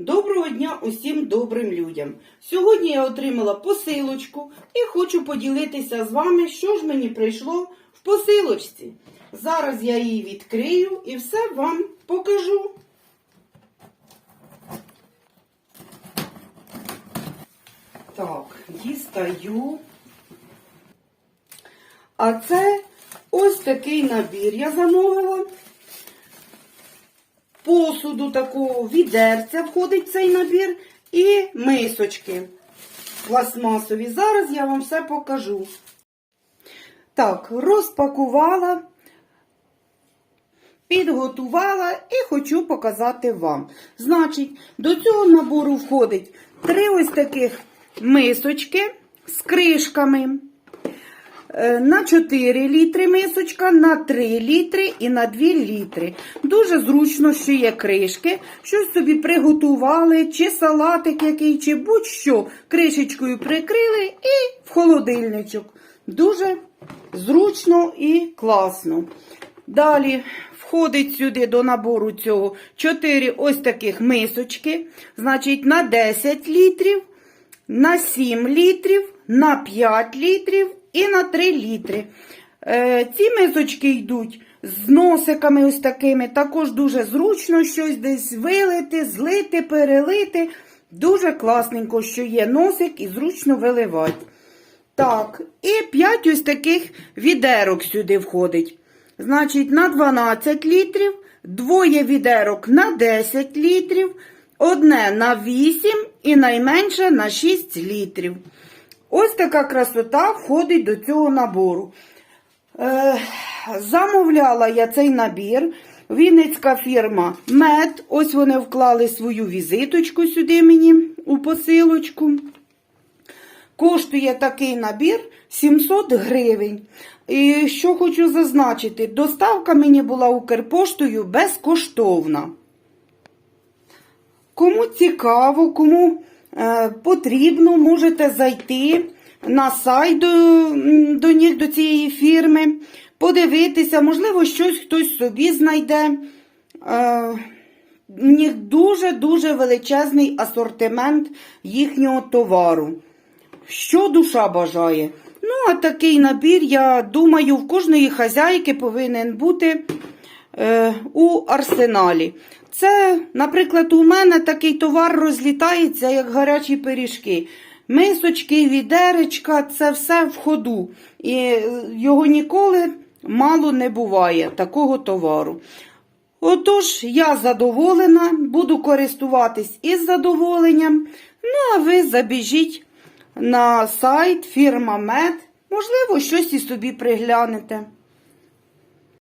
Доброго дня усім добрим людям. Сьогодні я отримала посилочку і хочу поділитися з вами, що ж мені прийшло в посилочці. Зараз я її відкрию і все вам покажу. Так, дістаю. А це ось такий набір я замовила. Посуду такого відерця входить цей набір і мисочки пластмасові. Зараз я вам все покажу. Так, розпакувала, підготувала і хочу показати вам. Значить, до цього набору входить три ось таких мисочки з кришками. Е, На 4 літри мисочка, на 3 літри і на 2 літри. Дуже зручно, що є кришки. Щось собі приготували, чи салатик який, чи будь-що. Кришечкою прикрили і в холодильничок. Дуже зручно і класно. Далі входить сюди до набору цього 4 ось таких мисочки. Значить, на 10 літрів, на 7 літрів, на 5 літрів і на 3 літри. Е, ці мисочки йдуть з носиками ось такими. Також дуже зручно щось десь вилити, злити, перелити. Дуже класненько, що є носик і зручно виливати. Так, і 5 ось таких відерок сюди входить. Значить, на 12 літрів, двоє відерок на 10 літрів, одне на 8 і найменше на 6 літрів. Ось така красота входить до цього набору. Е, замовляла я цей набір. Вінницька фірма Мед. Ось вони вклали свою візиточку сюди мені у посилочку. Коштує такий набір 700 гривень. І що хочу зазначити, доставка мені була Укрпоштою безкоштовна. Кому цікаво, кому потрібно, можете зайти на сайт до, до них, до цієї фірми, подивитися, можливо, щось хтось собі знайде. Е, у них дуже-дуже величезний асортимент їхнього товару. Що душа бажає. Ну, а такий набір, я думаю, в кожної хазяйки повинен бути е, у арсеналі. Це, наприклад, у мене такий товар розлітається, як гарячі пиріжки. Мисочки, відеречка, це все в ходу. І е, його ніколи мало не буває, такого товару. Отож, я задоволена, буду користуватись із задоволенням. Ну, а ви забіжіть на сайт фірма Мед. Можливо, щось і собі приглянете.